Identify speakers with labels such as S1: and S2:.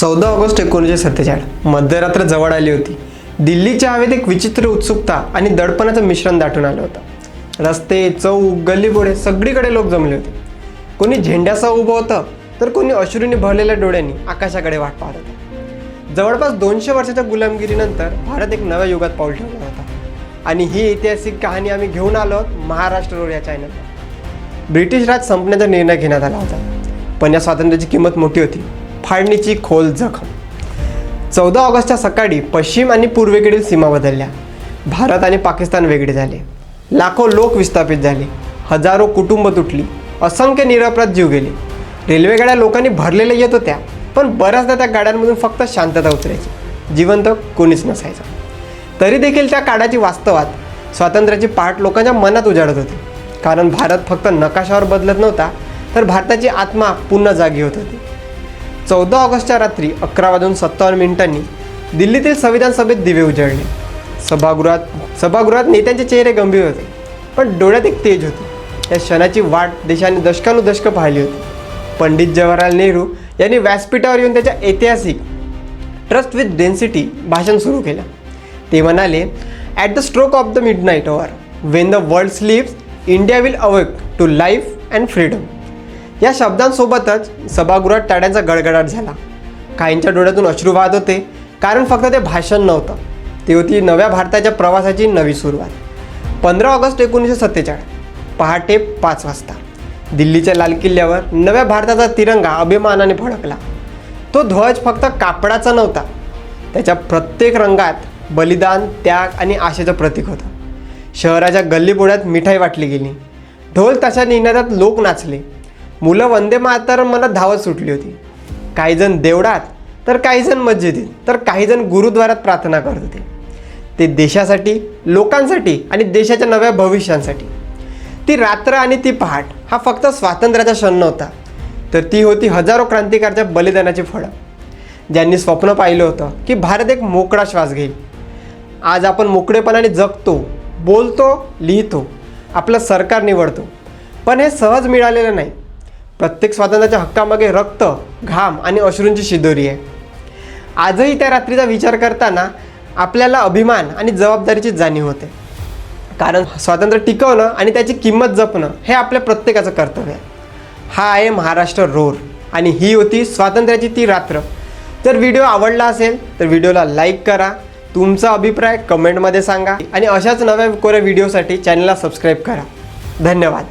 S1: चौदा ऑगस्ट एकोणीसशे सत्तेचाळीस. मध्यरात्र जवळ आली होती. दिल्लीच्या हवेत एक विचित्र उत्सुकता आणि दडपणाचं मिश्रण दाटून आलं होतं. रस्ते चौक गल्लीबोडे सगळीकडे लोक जमले होते. कोणी झेंड्यासह उभं होतं तर कोणी अश्रूने भरलेल्या डोळ्यांनी आकाशाकडे वाट पाहत होतं. जवळपास दोनशे वर्षाच्या गुलामगिरीनंतर भारत एक नव्या युगात पाऊल ठेवला होता. आणि ही ऐतिहासिक कहाणी आम्ही घेऊन आलो आहोत महाराष्ट्र रोड या चॅनलवर ब्रिटिश राज संपण्याचा निर्णय घेण्यात आला होता. पण या स्वातंत्र्याची किंमत मोठी होती. फाळणीची खोल जखम. चौदा ऑगस्टच्या सकाळी पश्चिम आणि पूर्वेकडील सीमा बदलल्या. भारत आणि पाकिस्तान वेगळे झाले. लाखो लोक विस्थापित झाले. हजारो कुटुंब तुटली. असंख्य निरपराध जीव गेले. रेल्वेगाड्या लोकांनी भरलेल्या येत होत्या पण बऱ्याचदा त्या गाड्यांमधून फक्त शांतता उतरायची. जिवंत कोणीच नसायचं. तरी देखील त्या काळाची वास्तवात स्वातंत्र्याची पहाट लोकांच्या मनात उजाडत होती. कारण भारत फक्त नकाशावर बदलत नव्हता तर भारताची आत्मा पुन्हा जागी होत होती. चौदा ऑगस्टच्या रात्री अकरा वाजून सत्तावन्न मिनिटांनी दिल्लीतील संविधान सभेत दिवे उजळले. सभागृहात सभागृहात नेत्यांचे चेहरे गंभीर होते पण डोळ्यात एक तेज होती. या क्षणाची वाट देशाने दशकानुदशकं पाहिली होती. पंडित जवाहरलाल नेहरू यांनी व्यासपीठावर येऊन त्याच्या ऐतिहासिक ट्रस्ट विथ डेन्सिटी भाषण सुरू केलं. ते म्हणाले at the stroke of the midnight hour when the world sleeps India will awake to life and freedom या शब्दांसोबतच सभागृहात टाळ्यांचा गडगडाट झाला. काहींच्या डोळ्यातून अश्रू वाहत होते कारण फक्त ते भाषण नव्हतं. ती होती नव्या भारताच्या प्रवासाची नवी सुरुवात. पंधरा ऑगस्ट एकोणीसशे सत्तेचाळीस पहाटे पाच वाजता. दिल्लीच्या लाल किल्ल्यावर नव्या भारताचा तिरंगा अभिमानाने फडकला. तो ध्वज फक्त कापडाचा नव्हता त्याच्या प्रत्येक रंगात बलिदान त्याग आणि आशेचं प्रतीक होतं. शहराच्या गल्लीबोळ्यात मिठाई वाटली गेली. ढोल तशा निघण्यात लोक नाचले. मुलं वंदे मातर मला धावत सुटली होती. काहीजण देवळात तर काहीजण मस्जिदीत तर काहीजण गुरुद्वारात प्रार्थना करत होते. ते देशासाठी लोकांसाठी आणि देशाच्या नव्या भविष्यांसाठी. ती रात्र आणि ती पहाट हा फक्त स्वातंत्र्याचा क्षण नव्हता. तर ती होती हजारो क्रांतिकारच्या बलिदानाची फळं. ज्यांनी स्वप्न पाहिलं होतं की भारत एक मोकळा श्वास घेईल. आज आपण मोकळेपणाने जगतो बोलतो लिहितो आपलं सरकार निवडतो. पण हे सहज मिळालेलं नाही. प्रत्येक स्वातंत्र्याच्या हक्कामागे रक्त घाम आणि अश्रूंची शिदोरी आहे. आजही त्या रात्रीचा विचार करताना आपल्याला अभिमान आणि जबाबदारीची जाणीव होते. कारण स्वातंत्र्य टिकवणं आणि त्याची किंमत जपणं हे आपल्या प्रत्येकाचं कर्तव्य आहे. हा आहे महाराष्ट्र रोर आणि ही होती स्वातंत्र्याची ती रात्र. जर व्हिडिओ आवडला असेल तर व्हिडिओला लाईक करा तुमचा अभिप्राय कमेंटमध्ये सांगा आणि अशाच नव्या कोऱ्या व्हिडिओसाठी चॅनलला सबस्क्राईब करा. धन्यवाद.